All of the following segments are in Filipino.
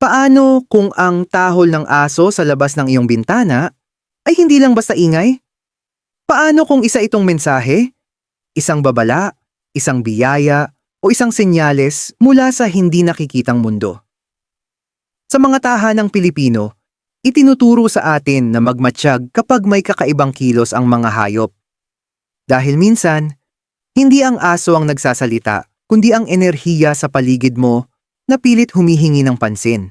Paano kung ang tahol ng aso sa labas ng iyong bintana ay hindi lang basta ingay? Paano kung isa itong mensahe? Isang babala, isang biyaya, o isang senyales mula sa hindi nakikitang mundo? Sa mga tahanang Pilipino, itinuturo sa atin na magmatsyag kapag may kakaibang kilos ang mga hayop. Dahil minsan, hindi ang aso ang nagsasalita, kundi ang enerhiya sa paligid mo na pilit humihingi ng pansin.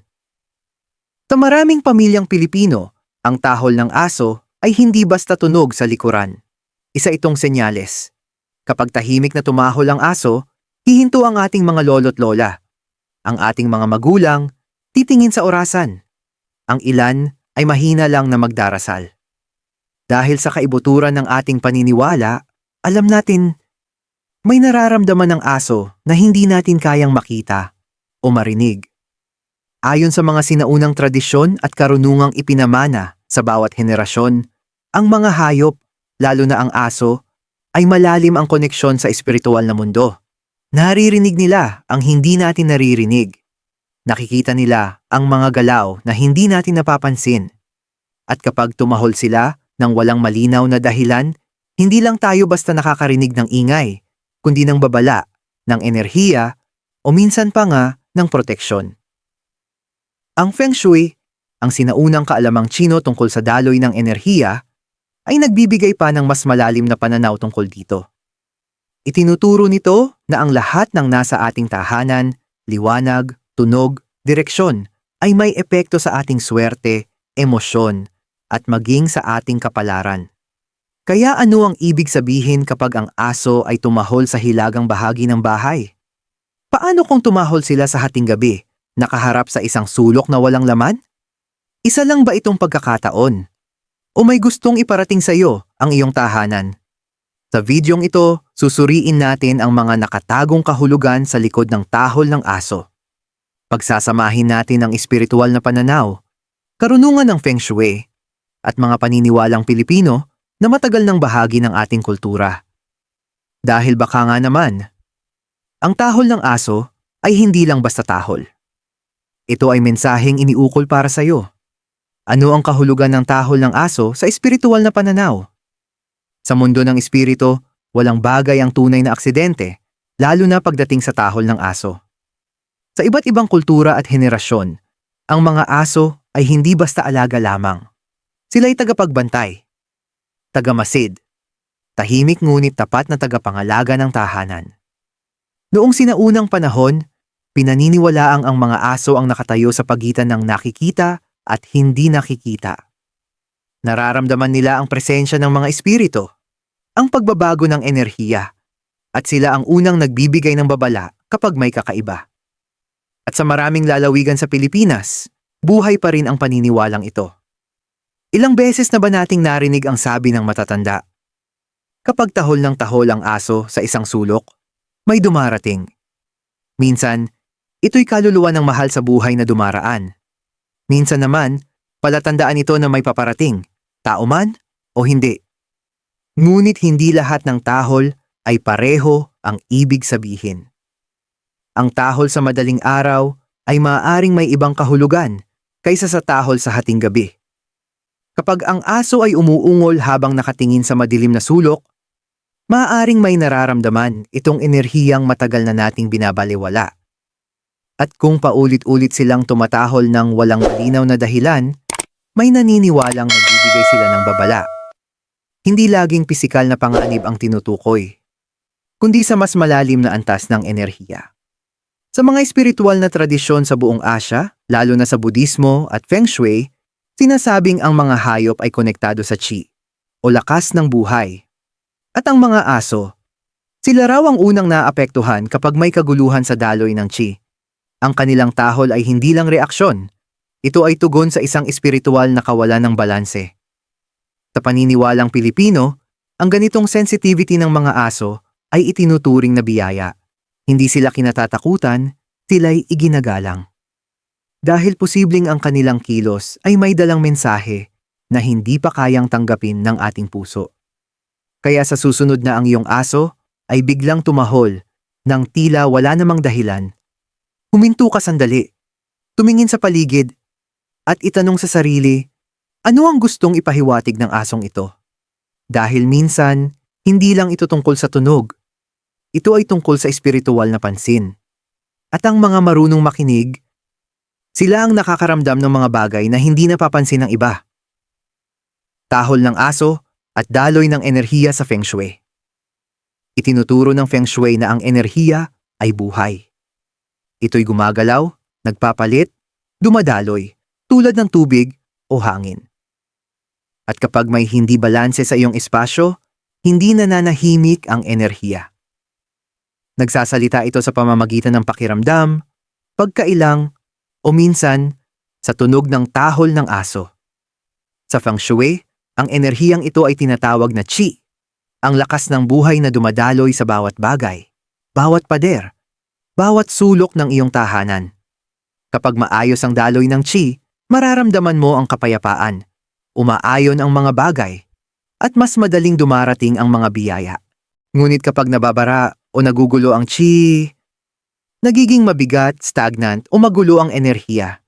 Sa maraming pamilyang Pilipino, ang tahol ng aso ay hindi basta tunog sa likuran. Isa itong senyales. Kapag tahimik na tumahol ang aso, hihinto ang ating mga lolo't lola. Ang ating mga magulang, titingin sa orasan. Ang ilan ay mahina lang na magdarasal. Dahil sa kaibuturan ng ating paniniwala, alam natin may nararamdaman ng aso na hindi natin kayang makita o marinig. Ayon sa mga sinaunang tradisyon at karunungang ipinamana sa bawat henerasyon, ang mga hayop, lalo na ang aso, ay malalim ang koneksyon sa espiritual na mundo. Naririnig nila ang hindi natin naririnig. Nakikita nila ang mga galaw na hindi natin napapansin. At kapag tumahol sila ng walang malinaw na dahilan, hindi lang tayo basta nakakarinig ng ingay, kundi ng babala, ng enerhiya, o minsan pa nga ng proteksyon. Ang Feng Shui, ang sinaunang kaalamang Chino tungkol sa daloy ng enerhiya, ay nagbibigay pa ng mas malalim na pananaw tungkol dito. Itinuturo nito na ang lahat ng nasa ating tahanan, liwanag, tunog, direksyon ay may epekto sa ating swerte, emosyon, at maging sa ating kapalaran. Kaya ano ang ibig sabihin kapag ang aso ay tumahol sa hilagang bahagi ng bahay? Paano kung tumahol sila sa hating gabi, nakaharap sa isang sulok na walang laman? Isa lang ba itong pagkakataon? O may gustong iparating sa iyo ang iyong tahanan? Sa videong ito, susuriin natin ang mga nakatagong kahulugan sa likod ng tahol ng aso. Pagsasamahin natin ang espiritual na pananaw, karunungan ng Feng Shui, at mga paniniwalang Pilipino na matagal ng bahagi ng ating kultura. Dahil baka nga naman, ang tahol ng aso ay hindi lang basta tahol. Ito ay mensaheng iniukol para sa iyo. Ano ang kahulugan ng tahol ng aso sa espiritual na pananaw? Sa mundo ng espiritu, walang bagay ang tunay na aksidente, lalo na pagdating sa tahol ng aso. Sa iba't ibang kultura at henerasyon, ang mga aso ay hindi basta alaga lamang. Sila'y tagapagbantay, tagamasid, tahimik ngunit tapat na tagapangalaga ng tahanan. Noong sinaunang panahon, pinaniniwalaang ang mga aso ang nakatayo sa pagitan ng nakikita at hindi nakikita. Nararamdaman nila ang presensya ng mga espiritu, ang pagbabago ng enerhiya, at sila ang unang nagbibigay ng babala kapag may kakaiba. At sa maraming lalawigan sa Pilipinas, buhay pa rin ang paniniwalang ito. Ilang beses na ba nating narinig ang sabi ng matatanda? Kapag tahol ng tahol ang aso sa isang sulok, may dumarating. Minsan, ito'y kaluluwa ng mahal sa buhay na dumaraan. Minsan naman, palatandaan ito na may paparating, tao man o hindi. Ngunit hindi lahat ng tahol ay pareho ang ibig sabihin. Ang tahol sa madaling araw ay maaaring may ibang kahulugan kaysa sa tahol sa hating gabi. Kapag ang aso ay umuungol habang nakatingin sa madilim na sulok, maaaring may nararamdaman itong enerhiyang matagal na nating binabaliwala. At kung paulit-ulit silang tumatahol ng walang malinaw na dahilan, may naniniwalang nagbibigay sila ng babala. Hindi laging pisikal na panganib ang tinutukoy, kundi sa mas malalim na antas ng enerhiya. Sa mga espiritual na tradisyon sa buong Asya, lalo na sa Budismo at Feng Shui, sinasabing ang mga hayop ay konektado sa Qi, o lakas ng buhay. At ang mga aso, sila raw ang unang naapektuhan kapag may kaguluhan sa daloy ng Qi. Ang kanilang tahol ay hindi lang reaksyon, ito ay tugon sa isang espiritual na kawalan ng balanse. Sa paniniwalang Pilipino, ang ganitong sensitivity ng mga aso ay itinuturing na biyaya. Hindi sila kinatatakutan, sila'y iginagalang. Dahil posibleng ang kanilang kilos ay may dalang mensahe na hindi pa kayang tanggapin ng ating puso. Kaya sa susunod na ang iyong aso ay biglang tumahol nang tila wala namang dahilan. Huminto ka sandali. tumingin sa paligid, at itanong sa sarili, ano ang gustong ipahiwatig ng asong ito? Dahil minsan, hindi lang ito tungkol sa tunog. Ito ay tungkol sa espiritual na pansin. At ang mga marunong makinig, sila ang nakakaramdam ng mga bagay na hindi napapansin ng iba. Tahol ng aso at daloy ng enerhiya sa Feng Shui. Itinuturo ng Feng Shui na ang enerhiya ay buhay. Ito'y gumagalaw, nagpapalit, dumadaloy, tulad ng tubig o hangin. At kapag may hindi balanse sa iyong espasyo, hindi nananahimik ang enerhiya. Nagsasalita ito sa pamamagitan ng pakiramdam, pagkailang, o minsan, sa tunog ng tahol ng aso. Sa Feng Shui, ang enerhiyang ito ay tinatawag na Qi, ang lakas ng buhay na dumadaloy sa bawat bagay, bawat pader, bawat sulok ng iyong tahanan. Kapag maayos ang daloy ng Qi, mararamdaman mo ang kapayapaan, umaayon ang mga bagay, at mas madaling dumarating ang mga biyaya. Ngunit kapag nababara o nagugulo ang Qi, nagiging mabigat, stagnant o magulo ang enerhiya.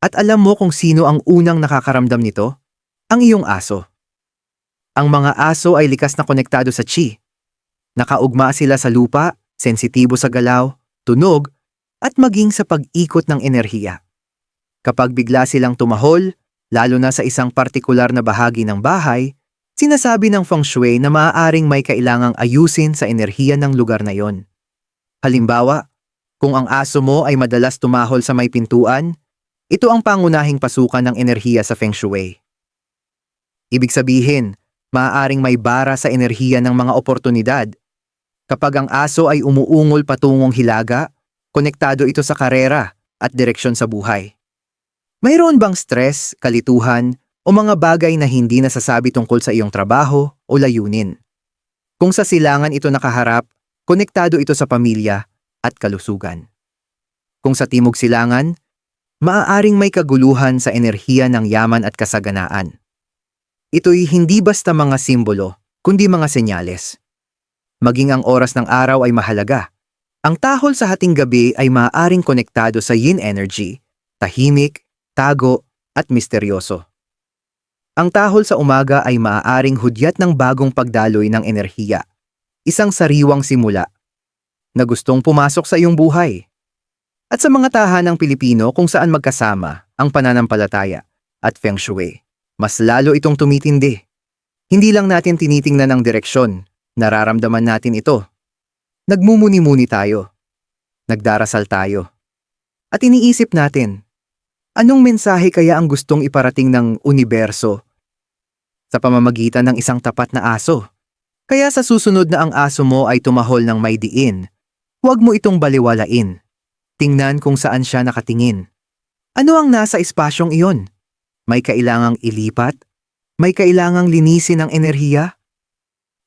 At alam mo kung sino ang unang nakakaramdam nito? Ang iyong aso. Ang mga aso ay likas na konektado sa chi. Nakaugma sila sa lupa, sensitibo sa galaw, tunog, at maging sa pag-ikot ng enerhiya. Kapag bigla silang tumahol, lalo na sa isang partikular na bahagi ng bahay, sinasabi ng feng shui na maaaring may kailangang ayusin sa enerhiya ng lugar na yon. Halimbawa, kung ang aso mo ay madalas tumahol sa may pintuan, ito ang pangunahing pasukan ng enerhiya sa feng shui. Ibig sabihin, maaaring may bara sa enerhiya ng mga oportunidad. Kapag ang aso ay umuungol patungong hilaga, konektado ito sa karera at direksyon sa buhay. Mayroon bang stress, kalituhan, o mga bagay na hindi nasasabi tungkol sa iyong trabaho o layunin? Kung sa silangan ito nakaharap, konektado ito sa pamilya at kalusugan. Kung sa timog silangan, maaaring may kaguluhan sa enerhiya ng yaman at kasaganaan. Ito'y hindi basta mga simbolo, kundi mga senyales. Maging ang oras ng araw ay mahalaga. Ang tahol sa hating gabi ay maaaring konektado sa yin energy, tahimik, tago, at misteryoso. Ang tahol sa umaga ay maaaring hudyat ng bagong pagdaloy ng enerhiya, isang sariwang simula, na gustong pumasok sa iyong buhay. At sa mga tahanang Pilipino kung saan magkasama ang pananampalataya at feng shui mas lalo itong tumitindi. Hindi lang natin tinitingnan ang direksyon, nararamdaman natin ito. Nagmumuni-muni tayo. Nagdarasal tayo. At iniisip natin, anong mensahe kaya ang gustong iparating ng universo sa pamamagitan ng isang tapat na aso? Kaya sa susunod na ang aso mo ay tumahol ng may diin, huwag mo itong baliwalain. Tingnan kung saan siya nakatingin. Ano ang nasa espasyong iyon? May kailangang ilipat? May kailangang linisin ang enerhiya?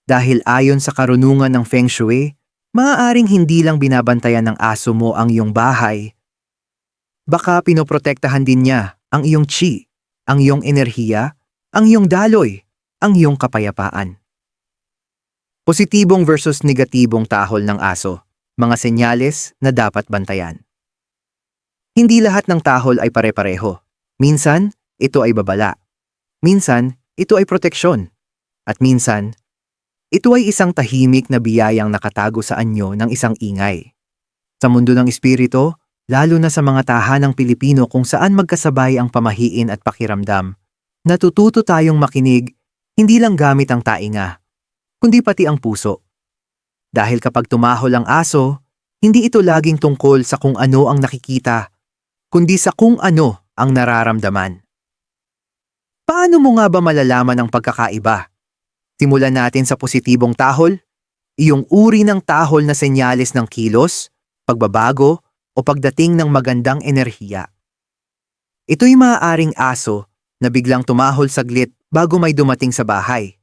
Dahil ayon sa karunungan ng Feng Shui, maaaring hindi lang binabantayan ng aso mo ang iyong bahay. Baka pinoprotektahan din niya ang iyong chi, ang iyong enerhiya, ang iyong daloy, ang iyong kapayapaan. Positibong versus negatibong tahol ng aso, mga senyales na dapat bantayan. Hindi lahat ng tahol ay pare-pareho. Minsan, ito ay babala. Minsan, ito ay proteksyon. At minsan, ito ay isang tahimik na biyayang nakatago sa anyo ng isang ingay. Sa mundo ng espiritu, lalo na sa mga tahanang Pilipino kung saan magkasabay ang pamahiin at pakiramdam, natututo tayong makinig hindi lang gamit ang tainga, kundi pati ang puso. Dahil kapag tumahol ang aso, hindi ito laging tungkol sa kung ano ang nakikita, kundi sa kung ano ang nararamdaman. Paano mo nga ba malalaman ang pagkakaiba? Simulan natin sa positibong tahol, iyong uri ng tahol na senyales ng kilos, pagbabago, o pagdating ng magandang enerhiya. Ito'y maaaring aso na biglang tumahol saglit bago may dumating sa bahay.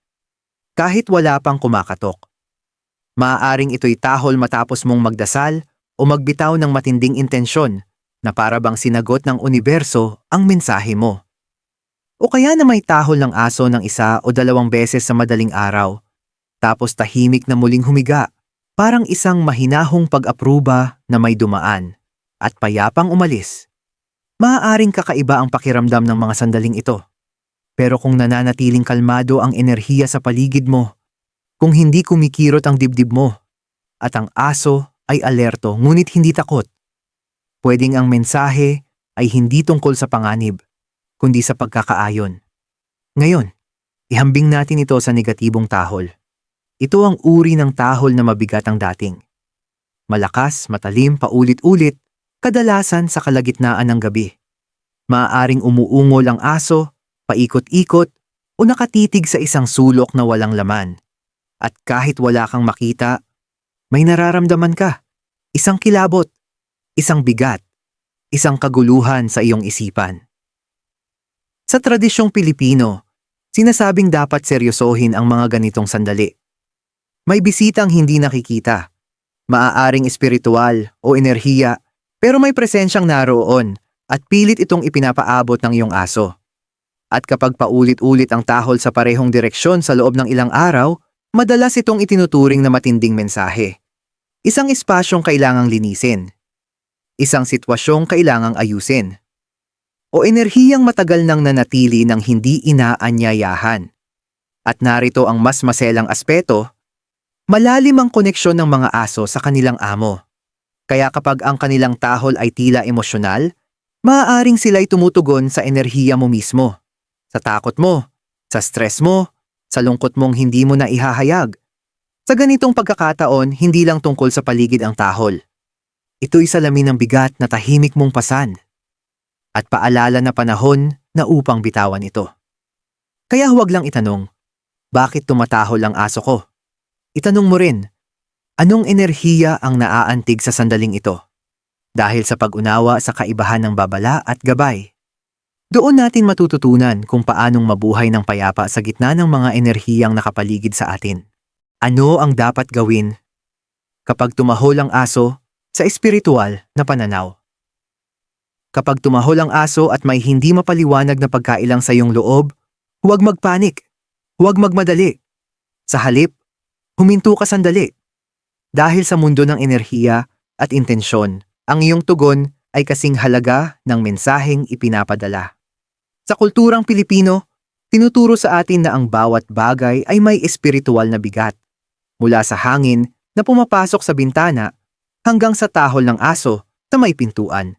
Kahit wala pang kumakatok. Maaaring ito'y tahol matapos mong magdasal o magbitaw ng matinding intensyon na para bang sinagot ng universo ang mensahe mo. O kaya na may tahol ng aso ng isa o dalawang beses sa madaling araw, tapos tahimik na muling humiga, parang isang mahinahong pag-apruba na may dumaan, at payapang umalis. maaaring kakaiba ang pakiramdam ng mga sandaling ito. Pero kung nananatiling kalmado ang enerhiya sa paligid mo, kung hindi kumikirot ang dibdib mo, at ang aso ay alerto ngunit hindi takot, pwedeng ang mensahe ay hindi tungkol sa panganib, kundi sa pagkakaayon. Ngayon, ihambing natin ito sa negatibong tahol. Ito ang uri ng tahol na mabigat ang dating. Malakas, matalim, paulit-ulit, kadalasan sa kalagitnaan ng gabi. Maaaring umuungol ang aso, paikot-ikot, o nakatitig sa isang sulok na walang laman. At kahit wala kang makita, may nararamdaman ka. Isang kilabot, isang bigat, isang kaguluhan sa iyong isipan. Sa tradisyong Pilipino, sinasabing dapat seryosohin ang mga ganitong sandali. May bisitang hindi nakikita, maaaring espiritual o enerhiya, pero may presensyang naroon at pilit itong ipinapaabot ng iyong aso. At kapag paulit-ulit ang tahol sa parehong direksyon sa loob ng ilang araw, madalas itong itinuturing na matinding mensahe. Isang espasyong kailangang linisin. Isang sitwasyong kailangang ayusin. O enerhiyang matagal nang nanatili ng hindi inaanyayahan. At narito ang mas maselang aspeto, malalim ang koneksyon ng mga aso sa kanilang amo. Kaya kapag ang kanilang tahol ay tila emosyonal, maaaring sila'y tumutugon sa enerhiya mo mismo. Sa takot mo, sa stress mo, sa lungkot mong hindi mo na ihahayag. Sa ganitong pagkakataon, hindi lang tungkol sa paligid ang tahol. Ito'y salamin ng bigat na tahimik mong pasan. At paalala na panahon na upang bitawan ito. Kaya huwag lang itanong, bakit tumatahol ang aso ko? Itanong mo rin, anong enerhiya ang naaantig sa sandaling ito? Dahil sa pag-unawa sa kaibahan ng babala at gabay. Doon natin matututunan kung paanong mabuhay ng payapa sa gitna ng mga enerhiyang nakapaligid sa atin. Ano ang dapat gawin kapag tumahol ang aso sa espiritual na pananaw? Kapag tumahol ang aso at may hindi mapaliwanag na pagkailang sa iyong loob, huwag magpanik, huwag magmadali. Sa halip, huminto ka sandali. Dahil sa mundo ng enerhiya at intensyon, ang iyong tugon ay kasing halaga ng mensaheng ipinapadala. Sa kulturang Pilipino, tinuturo sa atin na ang bawat bagay ay may espiritual na bigat. Mula sa hangin na pumapasok sa bintana hanggang sa tahol ng aso na may pintuan.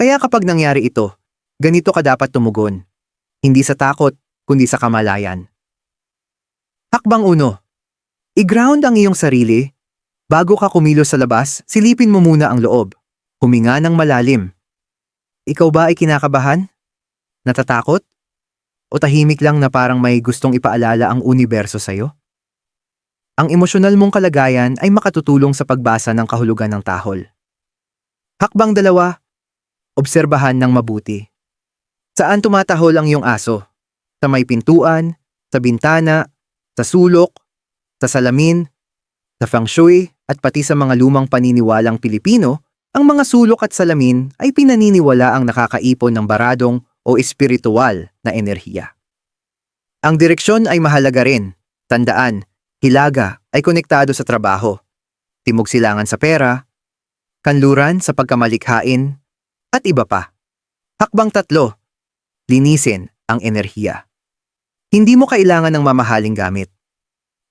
Kaya kapag nangyari ito, ganito ka dapat tumugon. Hindi sa takot, kundi sa kamalayan. Hakbang uno. I-ground ang iyong sarili. Bago ka kumilos sa labas, silipin mo muna ang loob. Huminga ng malalim. Ikaw ba ay kinakabahan? Natatakot? O tahimik lang na parang may gustong ipaalala ang universo sa'yo? Ang emosyonal mong kalagayan ay makatutulong sa pagbasa ng kahulugan ng tahol. Hakbang dalawa, obserbahan ng mabuti. Saan tumatahol ang iyong aso? Sa may pintuan, sa bintana, sa sulok, sa salamin, sa feng shui, at pati sa mga lumang paniniwalang Pilipino, ang mga sulok at salamin ay pinaniniwala ang nakakaipon ng baradong o espiritual na enerhiya. Ang direksyon ay mahalaga rin. Tandaan, hilaga ay konektado sa trabaho, timog silangan sa pera, kanluran sa pagkamalikhain, at iba pa. Hakbang tatlo, linisin ang enerhiya. Hindi mo kailangan ng mamahaling gamit.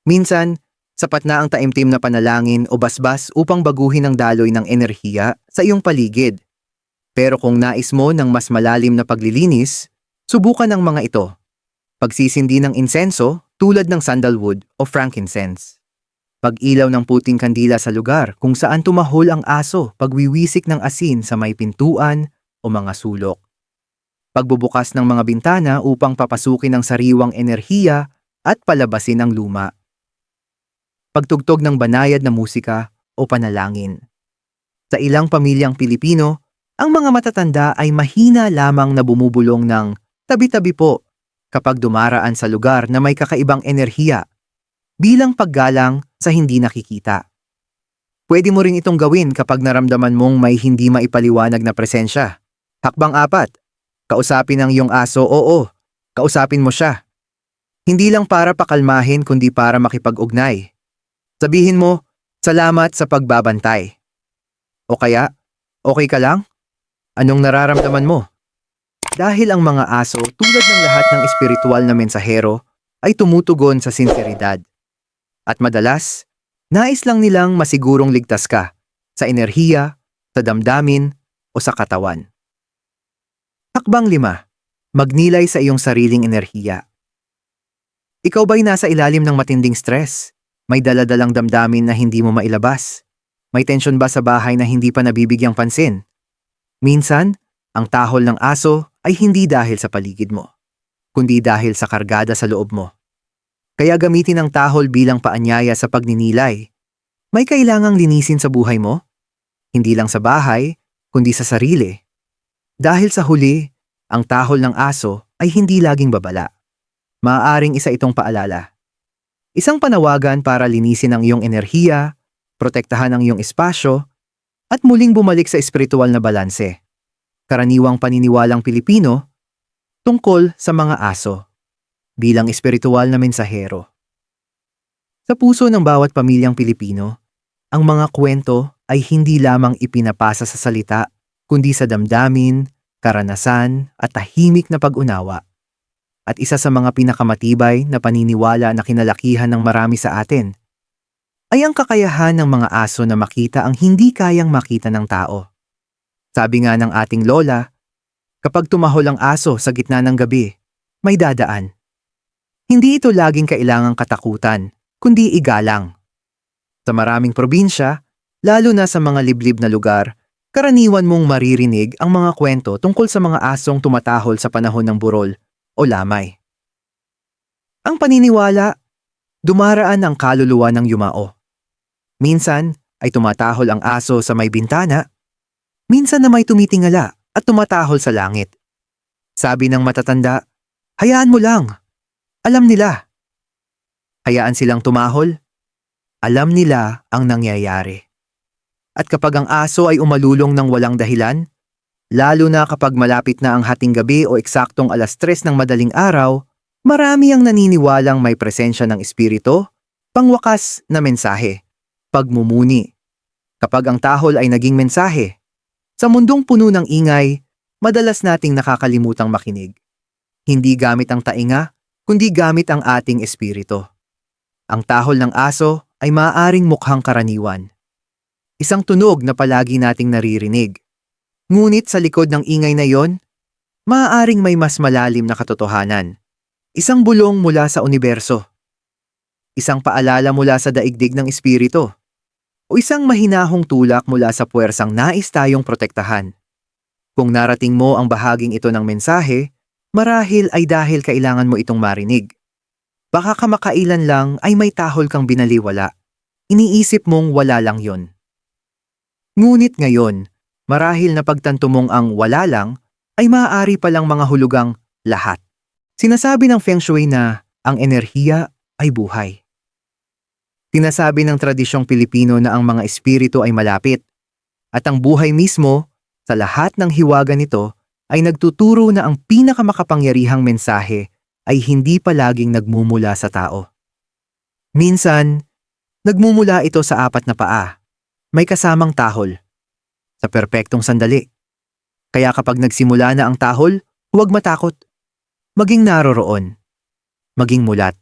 Minsan, sapat na ang taimtim na panalangin o basbas upang baguhin ang daloy ng enerhiya sa iyong paligid. Pero kung nais mo ng mas malalim na paglilinis, subukan ang mga ito. Pagsisindi ng insenso tulad ng sandalwood o frankincense. Pag-ilaw ng puting kandila sa lugar kung saan tumahol ang aso pagwiwisik ng asin sa may pintuan o mga sulok. Pagbubukas ng mga bintana upang papasukin ang sariwang enerhiya at palabasin ang luma. Pagtugtog ng banayad na musika o panalangin. Sa ilang pamilyang Pilipino, ang mga matatanda ay mahina lamang na bumubulong ng tabi-tabi po kapag dumaraan sa lugar na may kakaibang enerhiya bilang paggalang sa hindi nakikita. Pwede mo rin itong gawin kapag naramdaman mong may hindi maipaliwanag na presensya. Hakbang apat, kausapin ang iyong aso oo, kausapin mo siya. Hindi lang para pakalmahin kundi para makipag-ugnay. Sabihin mo, salamat sa pagbabantay. O kaya, okay ka lang? Anong nararamdaman mo? Dahil ang mga aso, tulad ng lahat ng espiritual na mensahero, ay tumutugon sa sinseridad. At madalas, nais lang nilang masigurong ligtas ka sa enerhiya, sa damdamin, o sa katawan. Hakbang lima, magnilay sa iyong sariling enerhiya. Ikaw ba'y nasa ilalim ng matinding stress? May daladalang damdamin na hindi mo mailabas? May tensyon ba sa bahay na hindi pa nabibigyang pansin? Minsan, ang tahol ng aso ay hindi dahil sa paligid mo, kundi dahil sa kargada sa loob mo. Kaya gamitin ang tahol bilang paanyaya sa pagninilay. May kailangang linisin sa buhay mo? Hindi lang sa bahay, kundi sa sarili. Dahil sa huli, ang tahol ng aso ay hindi laging babala. Maaaring isa itong paalala. Isang panawagan para linisin ang iyong enerhiya, protektahan ang iyong espasyo, at muling bumalik sa espiritual na balanse. Karaniwang paniniwalang Pilipino tungkol sa mga aso bilang espiritual na mensahero. Sa puso ng bawat pamilyang Pilipino, ang mga kwento ay hindi lamang ipinapasa sa salita, kundi sa damdamin, karanasan, at tahimik na pag-unawa. At isa sa mga pinakamatibay na paniniwala na kinalakihan ng marami sa atin ay ang kakayahan ng mga aso na makita ang hindi kayang makita ng tao. Sabi nga ng ating lola, kapag tumahol ang aso sa gitna ng gabi, may dadaan. Hindi ito laging kailangang katakutan, kundi igalang. Sa maraming probinsya, lalo na sa mga liblib na lugar, karaniwan mong maririnig ang mga kwento tungkol sa mga asong tumatahol sa panahon ng burol o lamay. Ang paniniwala, dumaraan ang kaluluwa ng yumao. Minsan ay tumatahol ang aso sa may bintana, minsan na may tumitingala at tumatahol sa langit. Sabi ng matatanda, hayaan mo lang. Alam nila. Hayaan silang tumahol. Alam nila ang nangyayari. At kapag ang aso ay umalulong ng walang dahilan, lalo na kapag malapit na ang hating gabi o eksaktong alas tres ng madaling araw, marami ang naniniwalang may presensya ng espiritu, pangwakas na mensahe pagmumuni. Kapag ang tahol ay naging mensahe, sa mundong puno ng ingay, madalas nating nakakalimutang makinig. Hindi gamit ang tainga, kundi gamit ang ating espiritu. Ang tahol ng aso ay maaaring mukhang karaniwan. Isang tunog na palagi nating naririnig. Ngunit sa likod ng ingay na yon, maaaring may mas malalim na katotohanan. Isang bulong mula sa universo. Isang paalala mula sa daigdig ng espiritu o isang mahinahong tulak mula sa puwersang nais tayong protektahan. Kung narating mo ang bahaging ito ng mensahe, marahil ay dahil kailangan mo itong marinig. Baka kamakailan lang ay may tahol kang binaliwala. Iniisip mong wala lang yon. Ngunit ngayon, marahil na pagtanto mong ang wala lang ay maaari palang mga hulugang lahat. Sinasabi ng Feng Shui na ang enerhiya ay buhay. Tinasabi ng tradisyong Pilipino na ang mga espiritu ay malapit at ang buhay mismo sa lahat ng hiwaga nito ay nagtuturo na ang pinakamakapangyarihang mensahe ay hindi palaging nagmumula sa tao. Minsan, nagmumula ito sa apat na paa. May kasamang tahol. Sa perpektong sandali. Kaya kapag nagsimula na ang tahol, huwag matakot. Maging naroroon. Maging mulat.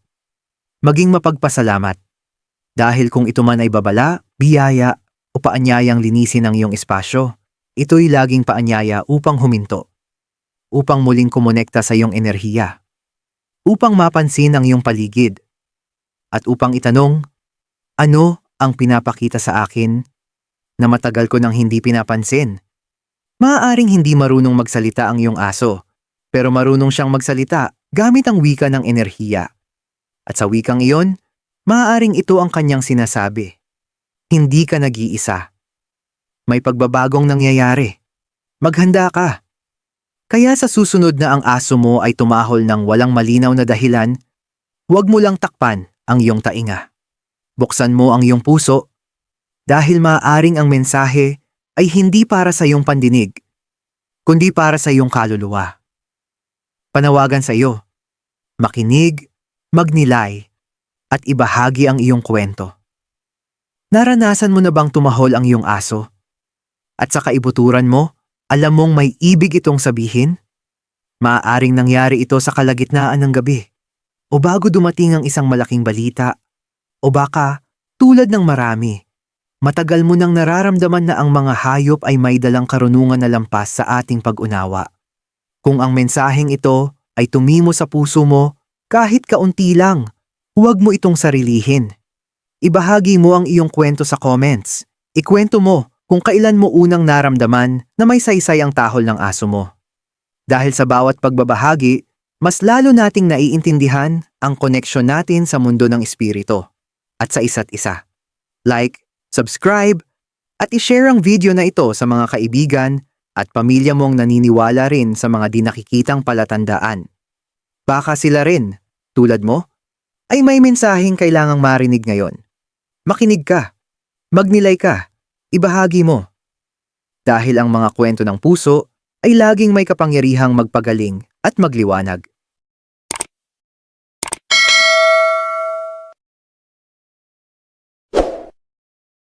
Maging mapagpasalamat. Dahil kung ito man ay babala, biyaya, o paanyayang linisin ang iyong espasyo, ito'y laging paanyaya upang huminto. Upang muling kumonekta sa iyong enerhiya. Upang mapansin ang iyong paligid. At upang itanong, ano ang pinapakita sa akin na matagal ko nang hindi pinapansin? Maaaring hindi marunong magsalita ang iyong aso, pero marunong siyang magsalita gamit ang wika ng enerhiya. At sa wikang iyon, Maaaring ito ang kanyang sinasabi. Hindi ka nag-iisa. May pagbabagong nangyayari. Maghanda ka. Kaya sa susunod na ang aso mo ay tumahol ng walang malinaw na dahilan, huwag mo lang takpan ang iyong tainga. Buksan mo ang iyong puso dahil maaaring ang mensahe ay hindi para sa iyong pandinig, kundi para sa iyong kaluluwa. Panawagan sa iyo, makinig, magnilay, at ibahagi ang iyong kwento. Naranasan mo na bang tumahol ang iyong aso? At sa kaibuturan mo, Alam mong may ibig itong sabihin? Maaaring nangyari ito sa kalagitnaan ng gabi. O bago dumating ang isang malaking balita. O baka, tulad ng marami, matagal mo nang nararamdaman na ang mga hayop ay may dalang karunungan na lampas sa ating pag-unawa. Kung ang mensaheng ito ay tumimo sa puso mo, kahit kaunti lang, huwag mo itong sarilihin. Ibahagi mo ang iyong kwento sa comments. Ikwento mo kung kailan mo unang naramdaman na may saysay ang tahol ng aso mo. Dahil sa bawat pagbabahagi, mas lalo nating naiintindihan ang koneksyon natin sa mundo ng espiritu at sa isa't isa. Like, subscribe, at ishare ang video na ito sa mga kaibigan at pamilya mong naniniwala rin sa mga di nakikitang palatandaan. Baka sila rin, tulad mo, ay may mensaheng kailangang marinig ngayon. Makinig ka, magnilay ka, ibahagi mo. Dahil ang mga kwento ng puso ay laging may kapangyarihang magpagaling at magliwanag.